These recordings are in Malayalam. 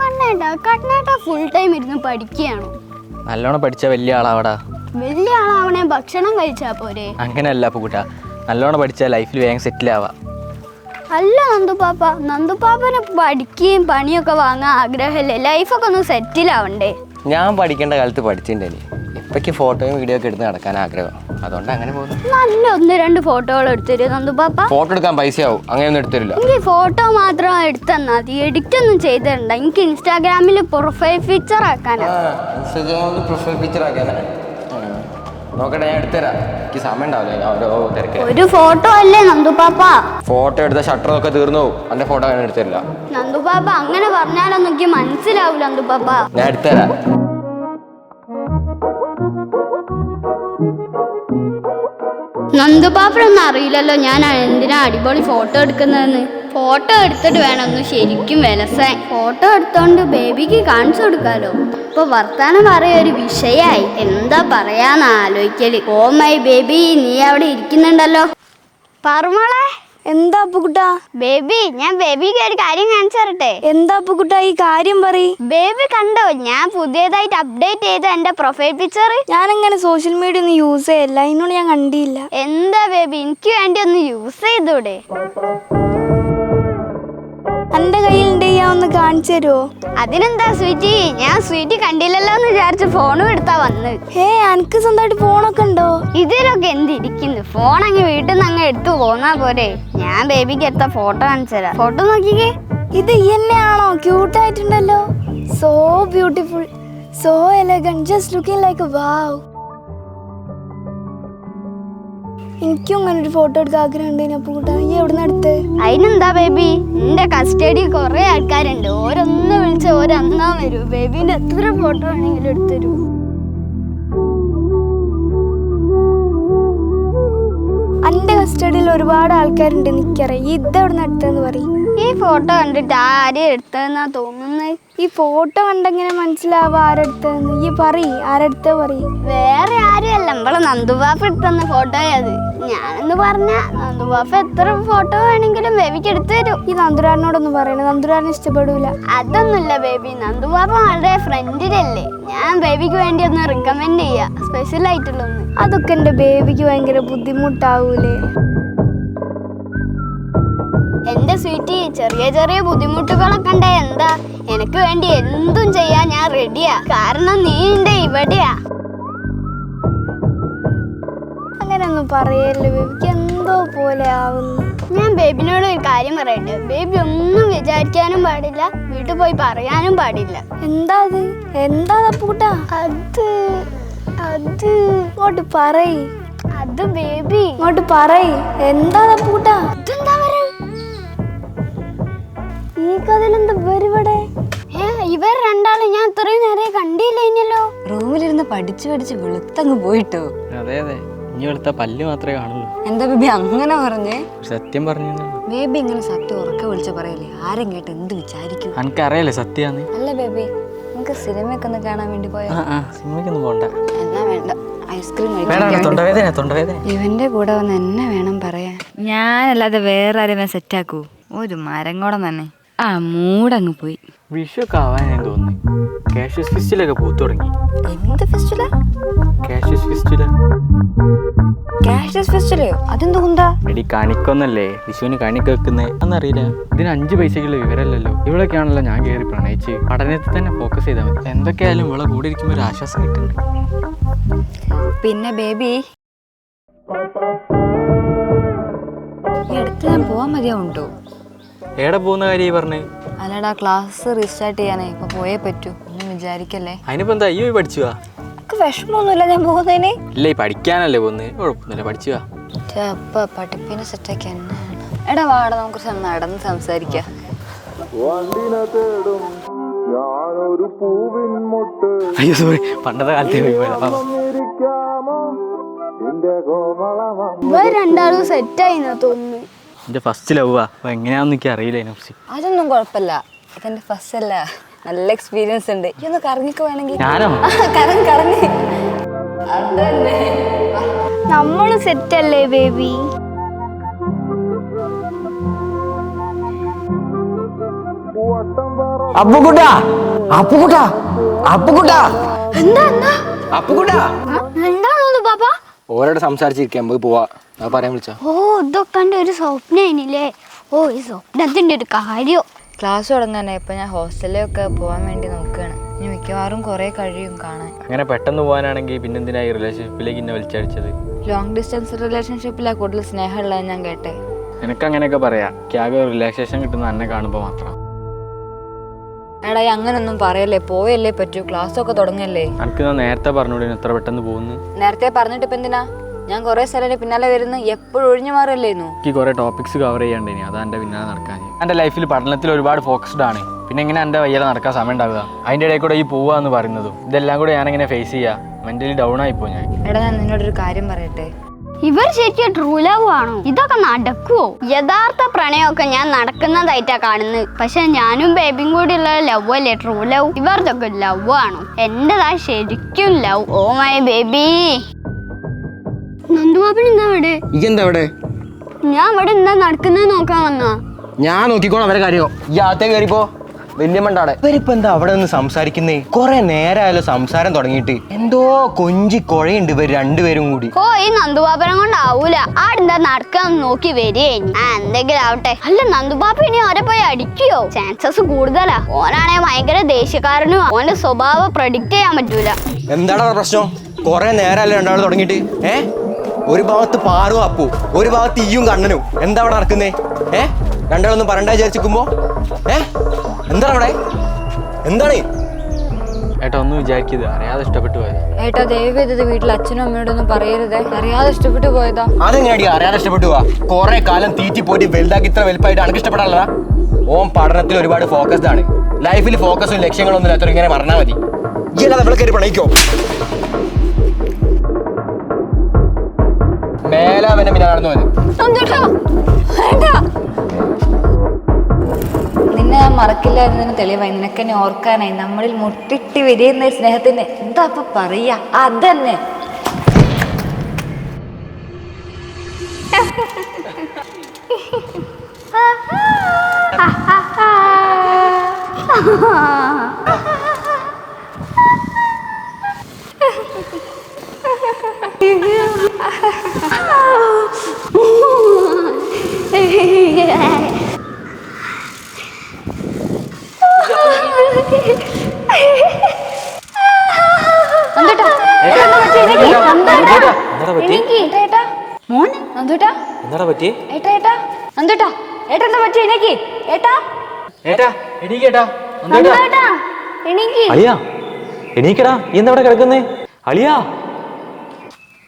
കണ്ണേട്ടാ കണ്ണേട്ടാ ഫുൾ ടൈം ഇരുന്ന് പഠിക്കുകയാണോ. നല്ലോണം പഠിച്ച വലിയ ആളാവടാ. വലിയ ആളാവണേ ഭക്ഷണം കഴിച്ചാ പോരെ. അങ്ങനെയല്ല പൂട്ട നല്ലോണം പഠിച്ചാൽ ലൈഫിൽ വേഗം സെറ്റിൽ ആവാ. അല്ല നന്ദുപാപ്പ നന്ദുപാപ്പനെ പഠിക്കുകയും പണിയൊക്കെ വാങ്ങാൻ ആഗ്രഹമല്ലേ? ലൈഫൊക്കെ ഒന്ന് സെറ്റിൽ ആവണ്ടേ? ഞാൻ പഠിക്കേണ്ട കാലത്ത് പഠിച്ചിട്ടുണ്ടല്ലേ ഇപ്പൊക്ക് ഫോട്ടോയും വീഡിയോ ഒക്കെ എടുത്ത് നടക്കാൻ ആഗ്രഹം. അതുകൊണ്ട് അങ്ങനെ പോകുന്നു. നല്ല ഒന്ന് രണ്ട് ഫോട്ടോകൾ എടുത്തരും. നന്ദുപാപ്പ ഫോട്ടോ എടുക്കാൻ പൈസ ആവും അങ്ങനെയൊന്നും എടുത്തരില്ല എനിക്ക് ഫോട്ടോ മാത്രം എടുത്തന്നാ മതി. എഡിറ്റ് ഒന്നും ചെയ്തിട്ടുണ്ട് എനിക്ക് ഇൻസ്റ്റാഗ്രാമിൽ പ്രൊഫൈൽ ഫീച്ചർ ആക്കാനാണ് ഇൻസ്റ്റാഗ്രാമിൽ പ്രൊഫൈൽ ഫീച്ചർ ആക്കാനാണ് നോക്കട്ടെ ഞാൻ എടുത്തുതരാം എനിക്ക് സമയം ഉണ്ടാവില്ല. ഞാൻ ഓരോ തിരക്ക്. ഒരു ഫോട്ടോ അല്ലേ നന്ദുപാപ്പ ഫോട്ടോ എടുത്ത ഷട്ടറൊക്കെ തീർന്നു പോകും. എന്റെ ഫോട്ടോ അങ്ങനെ എടുത്തരില്ല നന്ദുപാപ്പ അങ്ങനെ പറഞ്ഞാലൊന്നും എനിക്ക് മനസ്സിലാവൂല നന്ദുപാപ്പ ഞാൻ എടുത്തുതരാം നന്ദുപാപ്പനൊന്നും അറിയില്ലല്ലോ. ഞാൻ എന്തിനാ അടിപൊളി ഫോട്ടോ എടുക്കുന്നതെന്ന്? ഫോട്ടോ എടുത്തിട്ട് വേണം ഒന്ന് ശരിക്കും വിലസാൻ ഫോട്ടോ എടുത്തോണ്ട് ബേബിക്ക് കാണിച്ചു കൊടുക്കാലോ. ഇപ്പൊ വർത്താനം പറയ ഒരു വിഷയായി. എന്താ പറയാന്ന് ആലോചിക്കൽ. ഓ മൈ ബേബി നീ അവിടെ ഇരിക്കുന്നുണ്ടല്ലോ. പറമോളെ എന്താ അപ്പുകുട്ടാ? ബേബി ഞാൻ ബേബിക്ക് ഒരു കാര്യം കാണിച്ചു തരട്ടെ എന്താ അപ്പുകുട്ടാ ഈ കാര്യം പറ? ബേബി കണ്ടോ ഞാൻ പുതിയതായിട്ട് അപ്ഡേറ്റ് ചെയ്ത എന്റെ പ്രൊഫൈൽ പിക്ചർ ഞാൻ ഞാനങ്ങനെ സോഷ്യൽ മീഡിയ ഒന്നും യൂസ് ചെയ്യല്ല അതിനോട് ഞാൻ കണ്ടില്ല എന്താ ബേബി എനിക്ക് വേണ്ടി ഒന്ന് യൂസ് ചെയ്തൂടെ? എന്റെ ഞാൻ ഒന്ന് കാണിച്ചു തരുമോ അതിനെന്താ സ്വീറ്റി? ഞാൻ സ്വീറ്റി കണ്ടില്ലല്ലോ എന്ന് വിചാരിച്ച് ഫോണും എടുത്താ വന്ന്. ഏ എനിക്ക് സ്വന്തമായിട്ട് ഫോണൊക്കെ ഉണ്ടോ? ഇതിലൊക്കെ എന്തിരിക്കുന്നു? ഫോൺ അങ്ങ് വീട്ടിൽ നിന്ന് അങ്ങ് എടുത്തു പോന്നാ പോരെ. ഞാൻ ബേബിക്ക് എടുത്ത ഫോട്ടോ കാണിച്ചു തരാം. ഫോട്ടോ നോക്കിക്കേ. ഇത് എന്നെയാണോ cute ആയിട്ടുണ്ടല്ലോ. So beautiful so elegant just looking like wow എനിക്കും അങ്ങനെ ഒരു ഫോട്ടോ എടുക്കാൻ ആഗ്രഹം ഉണ്ട് അപ്പുകുട്ടാ ഈ എവിടെ നിന്ന് എടുത്ത്? അതിനെന്താ ബേബി എന്റെ കസ്റ്റഡി കുറെ ആൾക്കാരുണ്ട്. ഓരോന്ന് വിളിച്ച് ഓരന്നാ വരൂ. ബേബിന്റെ എത്ര ഫോട്ടോ വേണമെങ്കിലും എടുത്തരൂ എന്റെ കസ്റ്റഡിയിൽ ഒരുപാട് ആൾക്കാരുണ്ട് എനിക്കറിയാം. ഇതെവിടെ ഇത് എവിടെ നിന്ന് എടുത്തതെന്ന് പറയും. ഈ ഫോട്ടോ കണ്ടിട്ട് ആരെയും എടുത്തതെന്നാ തോന്നുന്നത് ഈ ഫോട്ടോ കണ്ടെങ്ങനെ മനസ്സിലാവുക ആരടുത്ത് ഈ പറയ് ആരെടുത്ത പറയ്? വേറെ ആരുമല്ല. നമ്മളെ നന്ദുബാപ്പ എടുത്തന്ന ഫോട്ടോ അത്. ഞാനെന്ന് പറഞ്ഞ നന്ദുബാപ്പ എത്ര ഫോട്ടോ വേണമെങ്കിലും ബേബിക്ക് എടുത്തു തരും. ഈ നന്ദുരാനോടൊന്നും പറയണേ നന്ദുരാനെ ഇഷ്ടപ്പെടൂല. അതൊന്നുമില്ല ബേബി. നന്ദുബാപ്പ വളരെ ഫ്രണ്ടിലല്ലേ. ഞാൻ ബേബിക്ക് വേണ്ടി ഒന്ന് റിക്കമെൻഡ് ചെയ്യാ. സ്പെഷ്യൽ ആയിട്ടുള്ള ഒന്ന് അതൊക്കെ എന്റെ ബേബിക്ക് ഭയങ്കര ബുദ്ധിമുട്ടാവൂലേ. എന്റെ സ്വീറ്റി ചെറിയ ചെറിയ ബുദ്ധിമുട്ടുകളൊക്കെ ഉണ്ടേ. എന്താ? എനിക്ക് വേണ്ടി എന്തും ചെയ്യാൻ ഞാൻ റെഡിയാ കാരണം നീ എന്റെ ഇവിടെയാ. അങ്ങനെയൊന്നും പറയല്ലോ ബേബിക്ക് എന്തോ പോലെ ആവുന്നു. ഞാൻ ബേബിനോട് ഒരു കാര്യം പറയട്ടെ ബേബി ഒന്നും വിചാരിക്കാനും പാടില്ല. വീട്ടിൽ പോയി പറയാനും പാടില്ല. എന്താ അത്? എന്താ തപ്പൂട്ട അത് അത് ഇങ്ങോട്ട് പറയ്. അത് ബേബി. ഇങ്ങോട്ട് പറയ്. എന്താ തപ്പൂട്ട ഇതെന്താ വരുവിടെ ഏ ഇവർ രണ്ടാളും ഞാൻ ഇത്രയും നേരെ കണ്ടില്ല ഇനിയല്ലോ റൂമിലിരുന്ന് പഠിച്ചു പഠിച്ച് വെളുത്തങ്ങ് പോയിട്ടോ? അതെ അതെ. ഇനി എടുത്ത പല്ല് മാത്രമേ കാണുള്ളൂ. എന്താ ബേബി അങ്ങനെ പറഞ്ഞേ? സത്യം പറഞ്ഞു ബേബി ഇങ്ങനെ സത്യം ഉറക്കെ വിളിച്ച് പറയല്ലേ? ആരും കേട്ട് എന്ത് വിചാരിക്കും? എനിക്കറിയാലേ സത്യാന്ന്. അല്ല ബേബി നമുക്ക് സിനിമയൊക്കെ ഒന്ന് കാണാൻ വേണ്ടി പോയാ? ആ ആ സിനിമയ്ക്കൊന്നും പോണ്ട. എന്നാ വേണ്ട. ഐസ്ക്രീം വേണ്ട തൊണ്ടവേദന തൊണ്ടവേദന. ഇവന്റെ കൂടെ വന്ന് എന്നെ വേണം പറയാൻ. ഞാനല്ലാതെ വേറെ ആരും സെറ്റാക്കൂ ഒരു മരം കൂടെ തന്നെ. ആ മൂടങ്ങ് പോയി. വിഷുവൊക്കെ ആവാനായി തോന്നുന്നു. കാഷ്യസ് ഫിസ്റ്റിലൊക്കെ പൂത്തു തുടങ്ങി. എന്ത് ഫെസ്റ്റിവലാ കാഷ്യസ് ഫിസ്റ്റിൽ കാഷ്യസ് ഫെസ്റ്റിവലോ അതെന്ത് കുന്താ എടി കണിക്കൊന്നല്ലേ? വിഷുവിന് കണിക്ക് വെക്കുന്നേ അന്നറിയില്ല. ഇതിന് അഞ്ച് പൈസക്കുള്ള വിവരമല്ലല്ലോ. ഇവളൊക്കെയാണല്ലോ ഞാൻ കയറി പ്രണയിച്ച്. പഠനത്തിൽ തന്നെ ഫോക്കസ് ചെയ്താൽ മതി. എന്തൊക്കെയായാലും ഇവളെ കൂടെ ഇരിക്കുമ്പോൾ ഒരു ആശ്വാസം കിട്ടുന്നുണ്ട് പിന്നെ ബേബി ഈ അടുത്ത് ഞാൻ പോവാൻ മതിയാവുണ്ടോ? എവിടെ പോകുന്ന കാര്യം ഈ പറഞ്ഞേ? അല്ലടാ ക്ലാസ് റീസ്റ്റാർട്ട് ചെയ്യാനേ. ഇപ്പൊ പോയേ പറ്റൂ. ഒന്നും വിചാരിക്കല്ലേ? അതിനിപ്പോ എന്താ ഈ പോയി പഠിച്ചു വാ എനിക്ക് വിഷമമൊന്നുമില്ല ഞാൻ പോകുന്നതിന്. ഇല്ല ഈ പഠിക്കാനല്ലേ പോകുന്നത് കുഴപ്പമൊന്നുമില്ല പഠിച്ചു വാ അപ്പ പഠിപ്പിനെ സെറ്റാക്കി ആക്കാനാണ് എടാ വാടാ നമുക്ക് നടന്ന് സംസാരിക്കാം. അയ്യോ സോറി പണ്ടത്തെ കാലത്തെ രണ്ടാളും സെറ്റായി തോന്നുന്നു. എന്റെ ഫസ്റ്റ് ലവ് ആ. എങ്ങനെയാണെന്ന് എനിക്ക് അറിയില്ല അതിനെ അതൊന്നും കുഴപ്പമില്ല. ഇതെന്റെ ഫസ്റ്റ് അല്ല. നല്ല എക്സ്പീരിയൻസ് ഉണ്ട്. ഈ ഒന്ന് കറങ്ങിക്ക് വേണമെങ്കിൽ. ഞാനോ? കറങ്ങി കറങ്ങി. സെറ്റ് അല്ലേ ബേബി അപ്പുകുട്ടാ. അപ്പുകുട്ടാ. അപ്പുകുട്ടാ. എന്താ എന്താ? അപ്പുകുട്ടാ. ഓരോട് സംസാരിച്ചിരിക്കാം നമുക്ക് പോവാ. അത് പറയാൻ വിളിച്ചാ? ഓ ഇതൊക്കെ എന്റെ ഒരു സ്വപ്നമായില്ലേ ഓ ഈ സ്വപ്നത്തിന്റെ ഒരു കാര്യം? ക്ലാസ് തുടങ്ങാനായി. ഇപ്പൊ ഞാൻ ഹോസ്റ്റലിലൊക്കെ പോകാൻ വേണ്ടി നോക്കുകയാണ് ഇനി മിക്കവാറും കുറെ കഴിയും കാണാൻ. അങ്ങനെ പെട്ടെന്ന് പോകാനാണെങ്കിൽ പിന്നെന്തിനാ ഈ റിലേഷൻഷിപ്പിലേക്ക് എന്നെ വലിച്ചടിച്ചത് ലോങ് ഡിസ്റ്റൻസ് റിലേഷൻഷിപ്പിലാണ് കൂടുതൽ സ്നേഹമുള്ളത് ഞാൻ കേട്ടെ. നിനക്ക് അങ്ങനെയൊക്കെ പറയാം ക്യാബ് റിലാക്സേഷൻ കിട്ടുന്ന എന്നെ കാണുമ്പോൾ മാത്രം. എടാ അങ്ങനൊന്നും പറയല്ലേ? പോയല്ലേ പറ്റൂ? ക്ലാസ് ഒക്കെ തുടങ്ങല്ലേ? എനിക്ക് ഞാൻ നേരത്തെ പറഞ്ഞൂടെ എത്ര പെട്ടെന്ന് പോകുന്നു? നേരത്തെ പറഞ്ഞിട്ട് ഇപ്പൊ എന്തിനാ? ഞാൻ കുറെ സ്ഥലം പിന്നാലെ വരുന്നു? എപ്പോഴും ഒഴിഞ്ഞു മാറല്ലേ എനിക്ക് കുറേ ടോപ്പിക്സ് കവർ ചെയ്യണ്ടേ അതാ എന്റെ പിന്നാലെ നടക്കാൻ. എന്റെ ലൈഫിൽ പഠനത്തിൽ ഒരുപാട് ഫോക്കസ്ഡ് ആണ്. പിന്നെ ഇങ്ങനെ എന്റെ വയ്യാതെ നടക്കാൻ സമയം ഉണ്ടാവുക? അതിന്റെ ഇടയിൽ കൂടെ ഈ പോവുക എന്ന് പറയുന്നതും. ഇതെല്ലാം കൂടെ ഞാനെങ്ങനെ ഫേസ് ചെയ്യാ. മെന്റലി ഡൗൺ ആയിപ്പോ ഞാൻ. എടാ ഞാൻ നിന്നോട് ഒരു കാര്യം പറയട്ടെ? ഇവർ ശരിക്കും ട്രൂ ലവ് ആണോ? ഇതൊക്കെ നടക്കുവോ? യഥാർത്ഥ പ്രണയമൊക്കെ ഞാൻ നടക്കുന്നതായിട്ടാ കാണുന്നത്. പക്ഷെ ഞാനും ബേബിയും കൂടി ഉള്ള ലവ് അല്ലേ? ട്രൂ ലവ് ഇവർക്കൊക്കെ ലവ് ആണോ? എന്റേതാ ശരിക്കും love oh my baby Nandubaban എന്താ അവിടെ? ഇതെന്താ അവിടെ? ഞാൻ ഇവിടെ എന്താ നടക്കുന്നത് നോക്കാൻ വന്നാ ഞാൻ നോക്കിക്കോളാം അവരെ കാര്യം. ഈ അകത്തേ കയറിപ്പോ വല്യമ്മണ്ടാടെ. ഇവരിപ്പോ എന്താ അവിടെ നിന്ന് സംസാരിക്കുന്നേ? കൊറേ നേരമായാലോ സംസാരം തുടങ്ങിയിട്ട്. എന്തോ കൊഞ്ചി കൊഴയുണ്ട് ഇവർ രണ്ടുപേരും കൂടി. ഓ ഈ നന്ദുബാബനം കൊണ്ടാവൂല. ആടെന്താ നടക്കാൻ നോക്കി വരികയെ ആ എന്തെങ്കിലും ആവട്ടെ. അല്ല നന്ദുബാബ ഇനി ഓരെ പോയി അടിക്കുകയോ ചാൻസസ് കൂടുതലാ. ഓനാണെ ഭയങ്കര ദേഷ്യക്കാരനും ഓന്റെ സ്വഭാവം പ്രഡിക്റ്റ് ചെയ്യാൻ പറ്റൂല. എന്താടാ പ്രശ്നം? കൊറേ നേരമല്ലേ രണ്ടാൾ തുടങ്ങിയിട്ട്. ഏ? ഒരു ഭാഗത്ത് പാറു അപ്പു ഒരു ഭാഗത്ത് ഈയും കണ്ണനും. എന്താ അവിടെ നടക്കുന്നേ? ഏ? രണ്ടാളൊന്നും പറണ്ട വിചാരിച്ചിരിക്കുമ്പോ? ഏ? എന്താണ് അവിടെ എന്താണ്? ഏട്ടാ ഒന്നും വിചാരിക്കരുത്. അറിയാതെ ഇഷ്ടപ്പെട്ടു പോയത്. ഏട്ടാ ദയവ് ചെയ്തത് വീട്ടിൽ അച്ഛനും അമ്മയോടൊന്നും പറയരുതേ. അറിയാതെ ഇഷ്ടപ്പെട്ടു പോയതാ. അതെങ്ങനെയാടി അറിയാതെ ഇഷ്ടപ്പെട്ടു പോവാ? കൊറേ കാലം തീറ്റി പോയിട്ട് വലുതാക്കി ഇത്ര വലുപ്പമായിട്ട് അനക്ക് ഇഷ്ടപ്പെടാനുള്ള ഓൻ പഠനത്തിൽ ഒരുപാട് ഫോക്കസ്ഡ് ആണ്. ലൈഫിൽ ഫോക്കസും ലക്ഷ്യങ്ങളൊന്നും ഇല്ലാത്തവർ ഇങ്ങനെ മറന്നാ മതി. ഈ അല്ലാതെ ഇവിടെ കയറി പ്രണയിക്കോ. മേലാവനെ പിന്നെ നടന്നു നിന്നെ ഞാൻ മറക്കില്ലായിരുന്നതിന് തെളിവായി. നിനക്ക് എന്നെ ഓർക്കാനായി. നമ്മളിൽ മുട്ടിട്ട് വിരിയുന്ന സ്നേഹത്തിന് എന്താ അപ്പൊ പറയാ? അതന്നെ. മോനെ? നന്ദുട്ടാ എന്താടാ പറ്റി? ഏട്ടാ ഏട്ടാ. നന്ദുട്ടാ ഏട്ടാ എന്താ പറ്റി? എനിക്ക്? ഏട്ടാ. ഏട്ടാ എണീക്കേട്ടാ നന്ദുവേട്ടാ, എണീക്ക് അളിയാ എണീക്കടാ. എന്താ ഇവിടെ കിടക്കുന്നേ? അളിയാ.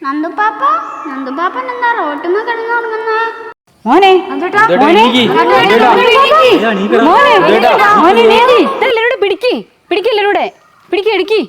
നന്ദുപാപ്പ നന്ദുപാപ്പൻ എന്താ റോട്ടുമ്മ കിടന്നുറങ്ങുന്ന മോനെ മോനെ. ഇതേട്ടാ. എല്ലാവരുടെ പിടിക്ക് പിടിക്ക് എല്ലാവരുടെ പിടിക്ക് എടുക്കി